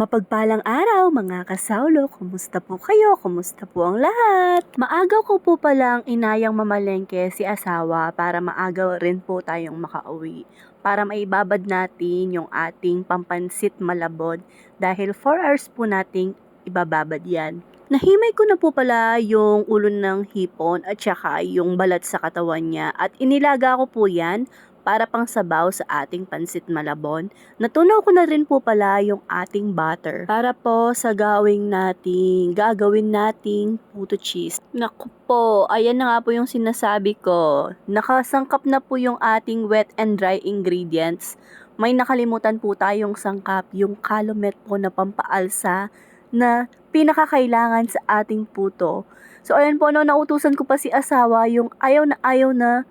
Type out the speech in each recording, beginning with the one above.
Mapagpalang araw mga kasaulo, kumusta po kayo? Kumusta po ang lahat? Maagaw ko po palang inayang mamalengke si asawa para maagaw rin po tayong makauwi. Para maibabad natin yung ating pampansit malabon dahil 4 hours po nating ibababad yan. Nahimay ko na po pala yung ulo ng hipon at saka yung balat sa katawan niya at inilaga ko po yan para pang sabaw sa ating pansit malabon. Natunaw ko na rin po pala yung ating butter para po sa gawing nating, gagawin nating puto cheese. Naku po, ayan na nga po yung sinasabi ko. Nakasangkap na po yung ating wet and dry ingredients. May nakalimutan po tayong sangkap, yung calumet po na pampaalsa na pinakakailangan sa ating puto. So ayan po, no, nautusan ko pa si asawa yung ayaw na ayaw na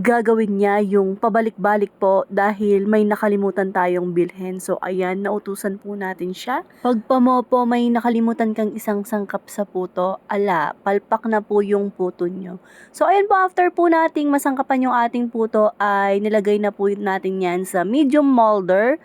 gagawin niya yung pabalik-balik po dahil may nakalimutan tayong bilhin. So, ayan, nautusan po natin siya. Pag pa mo po may nakalimutan kang isang sangkap sa puto, ala, palpak na po yung puto nyo. So, ayan po, after po nating masangkapan yung ating puto, ay nilagay na po natin yan sa medium molder.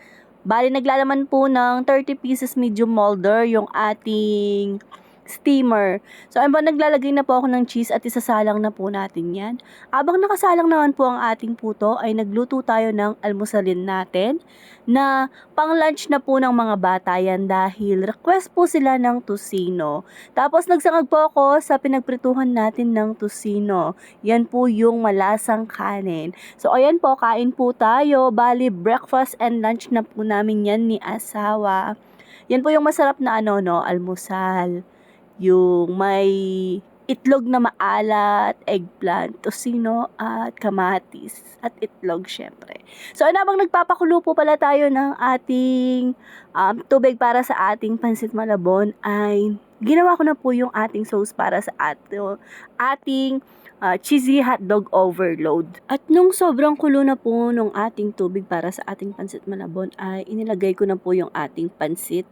Bali, naglalaman po ng 30 pieces medium molder yung ating steamer. So, po, naglalagay na po ako ng cheese at isasalang na po natin yan. Abang nakasalang naman po ang ating puto, ay nagluto tayo ng almusalin natin na pang lunch na po ng mga bata yan dahil request po sila ng tusino. Tapos nagsangag po ako sa pinagprituhan natin ng tusino. Yan po yung malasang kanin. So, ayan po, kain po tayo. Bali, breakfast and lunch na po namin yan ni asawa. Yan po yung masarap na ano, no, almusal yung may itlog na maalat, eggplant, tosino, at kamatis. At itlog, syempre. So, ano bang nagpapakulo po pala tayo ng ating um, tubig para sa ating pansit malabon ay ginawa ko na po yung ating sauce para sa ato, ating uh, cheesy hotdog overload. At nung sobrang kulo na po nung ating tubig para sa ating pansit malabon ay inilagay ko na po yung ating pansit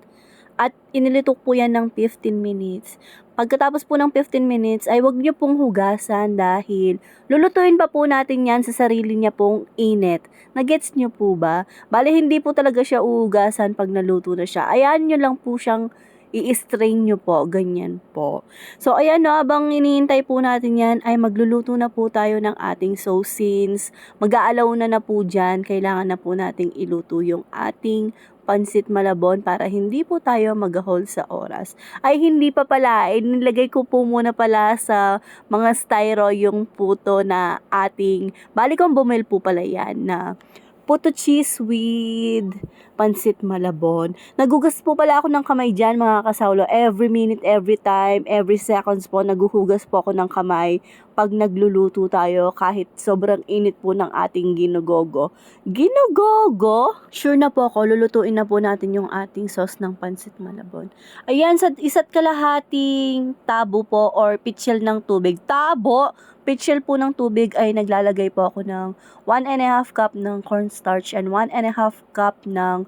at inilitok po yan ng 15 minutes. Pagkatapos po ng 15 minutes ay wag niyo pong hugasan dahil lulutuin pa po natin yan sa sarili niya pong init. Nagets niyo po ba? Bale hindi po talaga siya uhugasan pag naluto na siya. Ayan niyo lang po siyang i-strain nyo po, ganyan po. So, ayan no, abang iniintay po natin yan, ay magluluto na po tayo ng ating saucins. Mag-aalaw na na po dyan, kailangan na po nating iluto yung ating pansit malabon para hindi po tayo mag-hold sa oras. Ay hindi pa pala, eh, nilagay ko po muna pala sa mga styro yung puto na ating, balik kong bumil po pala yan na puto cheese with pansit malabon. Nagugas po pala ako ng kamay dyan mga kasaulo. Every minute, every time, every seconds po, naguhugas po ako ng kamay pag nagluluto tayo kahit sobrang init po ng ating ginugogo. Ginugogo? Sure na po ako, lulutuin na po natin yung ating sauce ng pansit malabon. Ayan, sa isa't kalahating tabo po or pitchel ng tubig. Tabo! Pitchel po ng tubig ay naglalagay po ako ng 1 and a half cup ng cornstarch and 1 and a half cup ng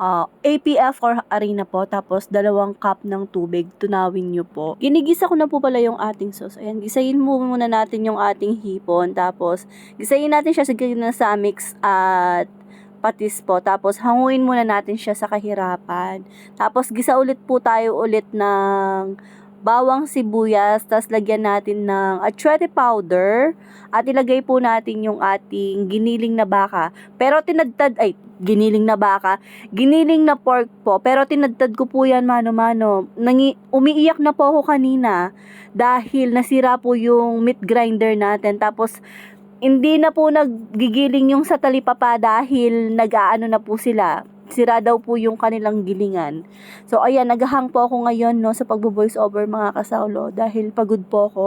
uh, APF or arena po. Tapos, dalawang cup ng tubig. Tunawin nyo po. Ginigisa ko na po pala yung ating sauce. Ayan, gisayin mo muna natin yung ating hipon. Tapos, gisayin natin siya sa mix at patis po. Tapos, hanguin muna natin siya sa kahirapan. Tapos, gisa ulit po tayo ulit ng bawang sibuyas, tas lagyan natin ng achete powder at ilagay po natin yung ating giniling na baka. Pero tinadtad, ay, giniling na baka, giniling na pork po. Pero tinadtad ko po yan mano-mano. Nangi, umiiyak na po ako kanina dahil nasira po yung meat grinder natin. Tapos, hindi na po naggigiling yung sa talipapa dahil nag-aano na po sila sira daw po yung kanilang gilingan. So ayan, naghahang po ako ngayon no sa pagbo-voice over mga kasaulo dahil pagod po ako.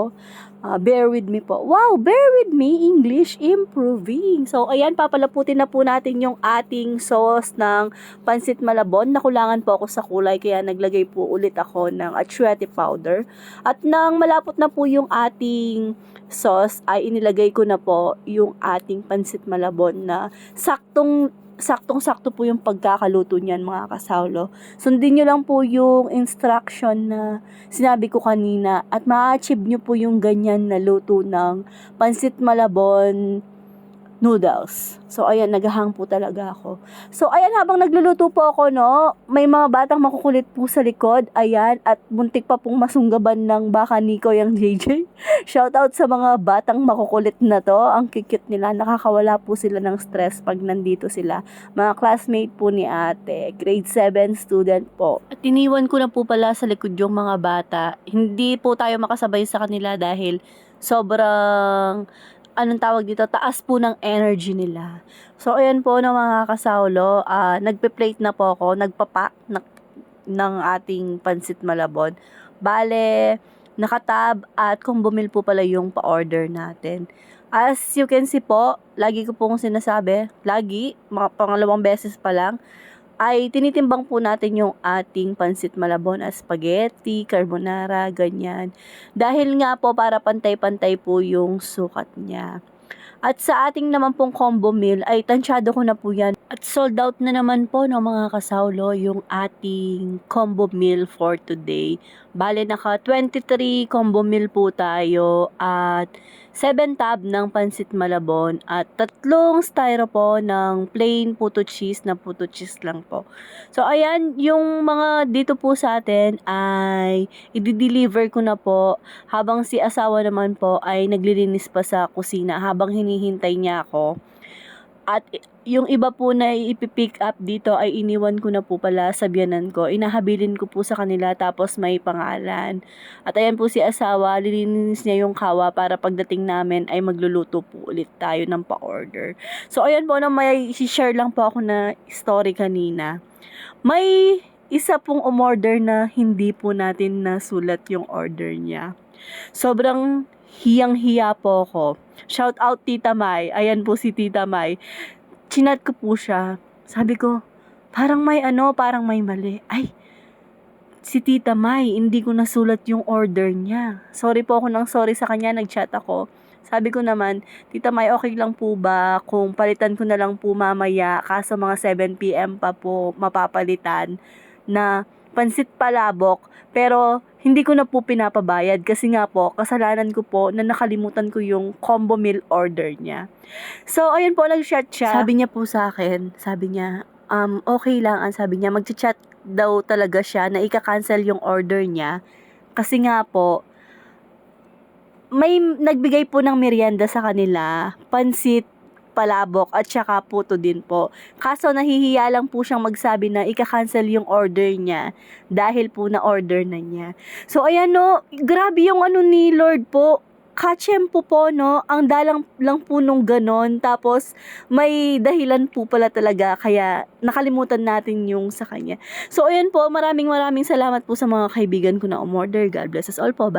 Uh, bear with me po. Wow, bear with me, English improving. So ayan, papalaputin na po natin yung ating sauce ng pansit malabon. Nakulangan po ako sa kulay kaya naglagay po ulit ako ng achiote powder. At nang malapot na po yung ating sauce ay inilagay ko na po yung ating pansit malabon na saktong saktong-sakto po yung pagkakaluto niyan mga kasaulo. Sundin nyo lang po yung instruction na sinabi ko kanina at ma-achieve nyo po yung ganyan na luto ng pansit malabon noodles. So, ayan, naghahang po talaga ako. So, ayan, habang nagluluto po ako, no, may mga batang makukulit po sa likod. Ayan, at buntik pa pong masunggaban ng baka Nico yung JJ. Shoutout sa mga batang makukulit na to. Ang kikit nila. Nakakawala po sila ng stress pag nandito sila. Mga classmate po ni ate. Grade 7 student po. At iniwan ko na po pala sa likod yung mga bata. Hindi po tayo makasabay sa kanila dahil sobrang anong tawag dito, taas po ng energy nila. So, ayan po ng mga kasaulo, ah, nagpe-plate na po ako, nagpapa ng, ng ating pansit malabon. Bale, nakatab at kung bumil po pala yung pa-order natin. As you can see po, lagi ko pong sinasabi, lagi, mga pangalawang beses pa lang, ay tinitimbang po natin yung ating pansit malabon as spaghetti, carbonara, ganyan. Dahil nga po para pantay-pantay po yung sukat niya. At sa ating naman pong combo meal ay tansyado ko na po yan. At sold out na naman po ng mga kasaulo yung ating combo meal for today. Bale naka 23 combo meal po tayo at 7 tab ng pansit malabon at tatlong styrofoam ng plain puto cheese na puto cheese lang po. So ayan, yung mga dito po sa atin ay i-deliver ko na po habang si asawa naman po ay naglilinis pa sa kusina habang hinihintay niya ako. At yung iba po na ipipick up dito ay iniwan ko na po pala sa biyanan ko. Inahabilin ko po sa kanila tapos may pangalan. At ayan po si asawa, lilinis niya yung kawa para pagdating namin ay magluluto po ulit tayo ng pa-order. So ayan po na may share lang po ako na story kanina. May isa pong umorder na hindi po natin nasulat yung order niya. Sobrang hiyang-hiya po ako. Shout out Tita Mai. Ayan po si Tita Mai. Chinat ko po siya. Sabi ko, parang may ano, parang may mali. Ay, si Tita Mai, hindi ko nasulat yung order niya. Sorry po ako ng sorry sa kanya, nag-chat ako. Sabi ko naman, Tita Mai, okay lang po ba kung palitan ko na lang po mamaya kaso mga 7pm pa po mapapalitan na pansit palabok pero hindi ko na po pinapabayad kasi nga po, kasalanan ko po na nakalimutan ko yung combo meal order niya. So, ayun po, nag-chat siya. Sabi niya po sa akin, sabi niya, um, okay lang, ang sabi niya, mag-chat daw talaga siya na ika-cancel yung order niya. Kasi nga po, may nagbigay po ng merienda sa kanila, pansit, palabok, at saka puto din po. Kaso nahihiya lang po siyang magsabi na ika-cancel yung order niya dahil po na-order na niya. So ayan no, grabe yung ano ni Lord po. Kachempo po, no? Ang dalang lang po nung ganon. Tapos, may dahilan po pala talaga. Kaya, nakalimutan natin yung sa kanya. So, ayan po. Maraming maraming salamat po sa mga kaibigan ko na umorder. God bless us all po. Bye.